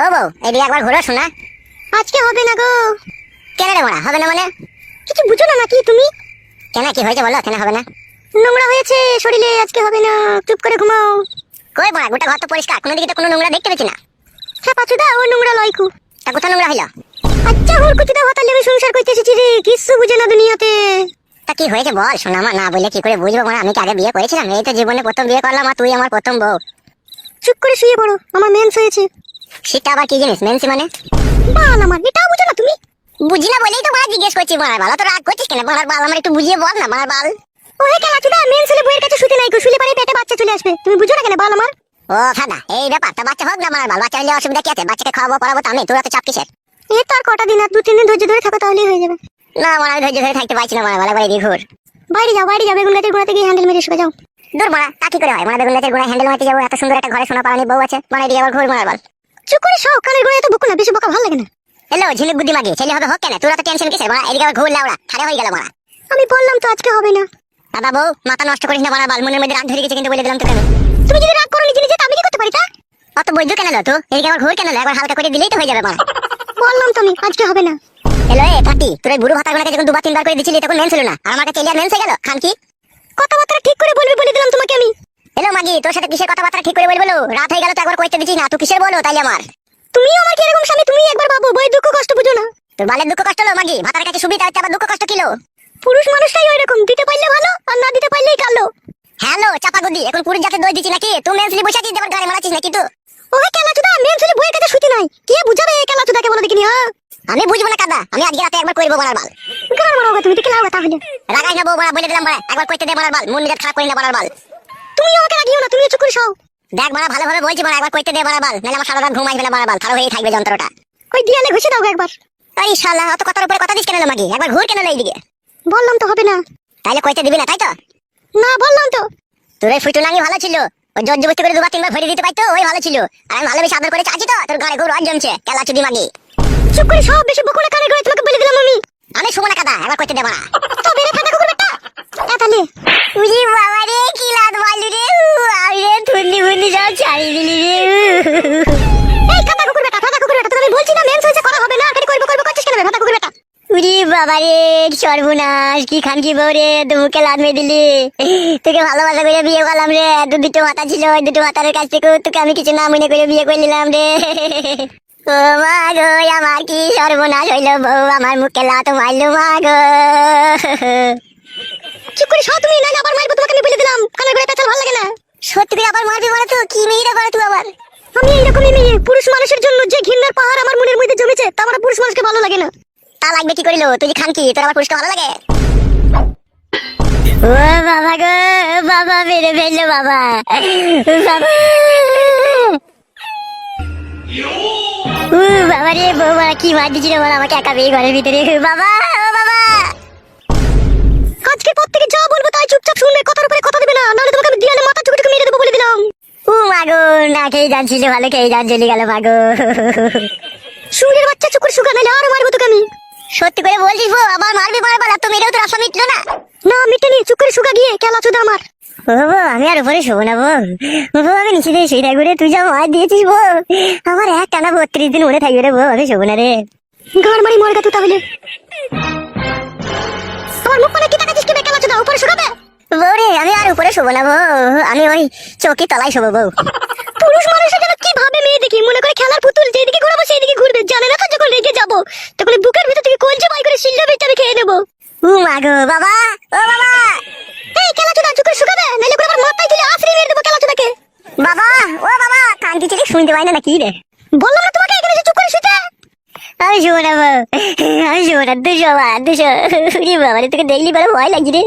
ও বউ, এদিকে একবার ঘুরো, শোনা। আজকে হবে না গো। কেন রে মারা হবে না মানে? কিছু বুঝো না নাকি তুমি? কেন, কি হয়েছে বলো, কেন হবে না? নোংরা হয়েছে শরীরে, আজকে হবে না। চুপ করে ঘুমাও। কই বড়া, গোটা ঘর তো পরিষ্কার, কোনো দিকে তো কোনো নোংরা দেখতে পেছি না। হ্যাঁ পাচুদা, ও নোংরা লয়কু তা কোথাও নোংরা হইল? আচ্ছা হুর কুচিদা হতালে আমি সংসার করতে এসেছি রে, কিচ্ছু বুঝে না দুনিয়াতে। তা কি হয়েছে বল, শোনা আমার না বললে কি করে বুঝব মানে আমি কি আগে বিয়ে করেছিলাম? এই তো জীবনে প্রথম বিয়ে করলাম, আর তুই আমার প্রথম বউ। চুপ করে শুয়ে পড়ো, আমার মেন্স হয়েছে। সেটা আবার কি জিনিস মেনসি মানে? বাল আমার এটাও বুঝো না তুমি। বুঝি না বলেই তো মারা জিজ্ঞেস করছি মারার বাল তো রাগ করছিস কেন? মারার বাল আমার একটু বুঝিয়ে বল না মারার বাল। ও হে কেলাচুদা মেন্স হলে বইয়ের কাছে শুতে নাই গো শুলে পারে পেটে বাচ্চা চলে আসবে। তুমি বুঝো না কেন বাল আমার? ও ফাদা এই ব্যাপারটা বাচ্চা হোক না মারার বাল বাচ্চা হলে অসুবিধা কি আছে? বাচ্চাকে খাওয়াবো পড়াবো তো আমি তোরা তো চাপ কিসের? এ তো আর কটা দিন আর দু তিন দিন ধৈর্য ধরে থাকো তাহলেই হয়ে যাবে। না আমার আমি ধৈর্য ধরে থাকতে পারছি না বাল এদিকে ঘুর বাইরে যাও বাইরে যাও বেগুন গাছের গোড়াতে গিয়ে হ্যান্ডেল মেরে শুয়ে যাও। দূর মারা তা কি করে হয়? মানে বেগুন গাছের গোড়ায় হ্যান্ডেল মারতে যাব এত সুন্দর একটা ঘরে সোনা পালানি বউ আছে। মানে এদিকে আবার ঘুর মারার বাল। চুপ করে সব কানের তো বকো না বেশি বকা ভালো লাগে না। ঝিনুক বুদ্ধি মাগি ছেলে হবে হোক কেন? তোরা তো টেনশন কিসের? মারা এদিকে হয়ে গেল মারা আমি বললাম তো আজকে হবে না। দাদা বউ মাথা নষ্ট করিস না মারার বাল মনের মধ্যে রাগ ধরে গেছে কিন্তু বলে দিলাম তোকে আমি। তুমি যদি রাগ করো নিজে নিজে আমি কি করতে পারি তা? অত বৈদ্য কেন তো এদিকে আবার ঘুর কেন একবার হালকা করে দিলেই তো হয়ে যাবে মারা বললাম তো আমি আজকে হবে না। হ্যালো এ ফাটি তোর এই বুড়ো ভাতাগুলোকে যখন দুবার তিনবার করে দিছিলি তখন মেন ছিল না। আর আমার কাছে মেন হয়ে গেল? খান কি? কথাবার্তা ঠিক করে বলবি বলে দিলাম তোমাকে। তোর সাথে কিসের কথাবার্তা ঠিক করে বলব রাত হয়ে গেল তো একবার কইতে দিছিস না তুই কিসের বলো তাইলে আমার? তুমিও আমার কি এরকম স্বামী? তুমি একবার ভাবো বই দুঃখ কষ্ট বুঝো না। তোর বালের দুঃখ কষ্ট হলো মাগি? ভাতার কাছে সুবিধা হচ্ছে আবার দুঃখ কষ্ট কিলো পুরুষ মানুষটাই ওই রকম দিতে পারলে ভালো আর না দিতে পারলেই কালো। হ্যালো চাপা গুদি এখন পুরুষ জাতে দই দিচ্ছি নাকি? তুই মেনসলি বসে আছিস গাড়ি মারাচ্ছিস নাকি তুই? ওই কেলাচুদা মেন ছেলে বইয়ের কাছে শুতে নাই। কে বুঝাবে এই কেলাচুদাকে বলে দেখিনি হ্যাঁ? আমি বুঝব না কাদা। আমি আজকে রাতে একবার করব মারার বাল। গান মারাও তুমি দেখে লাও তাহলে। রাগাই না বউ বলে দিলাম মারা একবার কইতে দে মারার বাল। মন নিজের খারাপ করি না মারার বাল। তুমি আমাকে রাগিও না তুমি চুপ করে সও দেখ মারা ভালোভাবে বলছি মারা একবার কইতে দে মারার বাল নাহলে আমার সারা রাত ঘুম আসবে না মারার বাল হয়েই থাকবে যন্ত্রটা। ওই দিয়ালে ঘষে দাও একবার। এই শালা অত কথার উপরে কথা দিস কেন মাগি? একবার ঘুর কেন লো এইদিকে? বললাম তো হবে না। তাইলে কইতে দিবি না তাই তো? না বললাম তো। তোর এই ফুটুনাঙ্গি ভালো ছিল। ওই জোর জবস্তি করে দুবার তিনবার ভরে দিতে পারতো ওই ভালো ছিল। আর আমি ভালোবেসে আদর করে চাচ্ছি তো? তোর ঘরে খুব রস জমছে কেলা চুদি মাগি। চুপ করে সব বেশি বকুলে কানে করে তোমাকে বলে দিলাম আমি। আমি শুবো না কাদা একবার কইতে দে মারা তো বেরে ফাটা কুকুর বেটা এ তাহলে উজি বাবা রে উজি বাবা সর্বনাশ কি খান কি বউ রে তুই মুখে লাদ মেয়ে দিলি। তোকে ভালোবাসা করে বিয়ে করলাম রে দু দুটো মাথা ছিল ওই দুটো মাথার কাছ থেকে তোকে আমি কিছু না মনে করে বিয়ে করে নিলাম রে। ও মা গো আমার কি সর্বনাশ হইল বউ আমার মুখে লাত মারলো মা গো। চুপ করে সব তুমি নাইলে আবার মারবো তোমাকে আমি বলে দিলাম। কানের গোড়ায় পেঁচাল ভালো লাগে না। সত্যি করে আবার মারবি বলে তো কি মেয়েরা করে তুই আবার? আমি এইরকমই মেয়ে পুরুষ মানুষের জন্য যে ঘৃণার পাহাড় আমার মনের মধ্যে জমেছে তা আমার পুরুষ মানুষকে ভালো লাগে না। তা লাগবে কি করিল? তুই খান কি? তোর আমার পুরস্কার ভালো লাগে? ও বাবা গো বাবা মেরে ফেলল বাবা। বাবা। উ বাবা রে বৌমা কি মার দিছিল বল আমাকে একা বেয়ে ঘরের ভিতরে? বাবা ও বাবা। আজকের পর থেকে যা বলব তাই চুপচাপ শুনবে কথার উপরে কথা দেবে না নাহলে তোমাকে আমি দিয়ালে মাথা চুকে চুকে মেরে দেবো বলে দিলাম। উ মাগো না খেয়ে জানছিল ভালো খেয়ে জান চলে গেল মাগো সুরের বাচ্চা চুকুর শুকা আরও মারবো তোকে আমি। সত্যি করে বলছিস বউ আবার মারবি মারবার মেরেও তোর আশা মিটলো না? না মিটেনি শুকা গিয়ে কেলা চুদা আমার। ও বউ, আমি আর উপরে শোবো না বউ। বউ, আমি নিচে দিয়ে শুয়ে থাকব রে তুই যা মার দিয়েছিস বউ। আমার এক টানা বত্রিশ দিন মনে থাকবে রে বউ আমি শোবো না রে। গাড় মারি মরগা তুই তাহলে। আমার মুখ মানে কি তাকাচ্ছিস কি চুদা উপরে শুকাবে? বউ রে আমি আর উপরে শোবো না বউ আমি ওই চৌকি তলায় শোবো বউ। পুরুষ মানুষের যেন কি ভাবে মেয়ে দেখি? মনে করে খেলার পুতুল যেদিকে ঘুরাবো সেইদিকে ঘুরবে জানে না তো রেগে যাব এই বুকের ভিতর থেকে কলজে বাই করে শিল্লা বেচে আমি খেয়ে নেব। উ মাগো বাবা ও বাবা। এই কেলা চুদা চুকুর শুকাবে? নাইলে করে আমার মাথায় তুলে আছড়ে মেরে দেবো কেলা চুদাকে বাবা ও বাবা কান্তি চিলে শুনতে পাই না নাকি রে? বললাম না তোমাকে এখানে যে চুপ করে শুতে? আমি শোবো না আমি শোবো না দুশো বাবা দুশো। বাবা তোকে দেখলি বলে ভয় লাগছে রে।